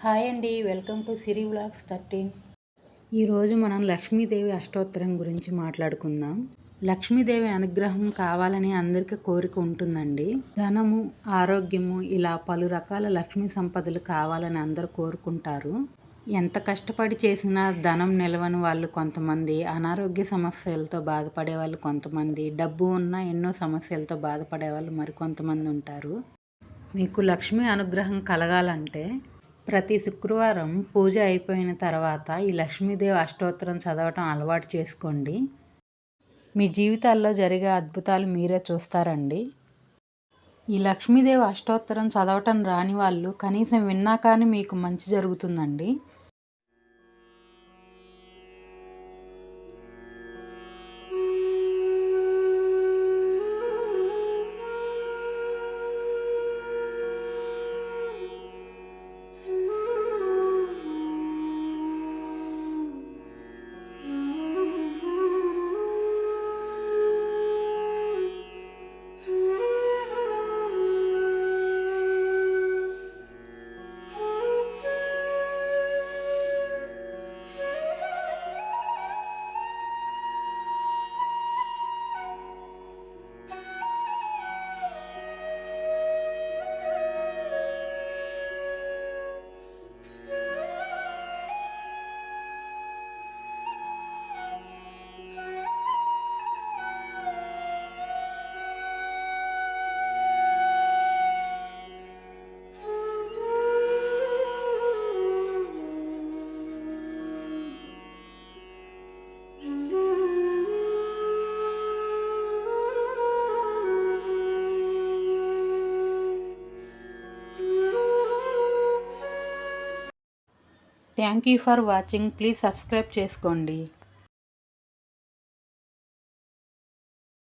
Hi అండి welcome to Siri vlogs thirteen. ఈరోజు మనం లక్ష్మీదేవి అష్టోత్తరం గురించి మాట్లాడుకుందాం. లక్ష్మీదేవి అనుగ్రహం కావాలని అందరికీ కోరిక ఉంటుందండి. ధనము ఆరోగ్యము ఇలా పలు రకాల లక్ష్మీ సంపదలు కావాలని అందరూ కోరుకుంటారు. ఎంత కష్టపడి చేసినా ధనం నిలవని వాళ్ళు కొంతమంది అనారోగ్య సమస్యలతో బాధపడే వాళ్ళు కొంతమంది డబ్బు ఉన్న ఎన్నో సమస్యలతో బాధపడే వాళ్ళు మరికొంతమంది ఉంటారు. మీకు లక్ష్మీ అనుగ్రహం కలగాలంటే ప్రతి శుక్రవారం పూజ అయిపోయిన తర్వాత ఈ లక్ష్మీదేవి అష్టోత్తరం చదవటం అలవాటు చేసుకోండి. మీ జీవితాల్లో జరిగే అద్భుతాలు మీరే చూస్తారండి. ఈ లక్ష్మీదేవి అష్టోత్తరం చదవటం రాని వాళ్ళు కనీసం విన్నా కానీ మీకు మంచి జరుగుతుందండి. Thank you for watching. Please subscribe చేసుకోండి.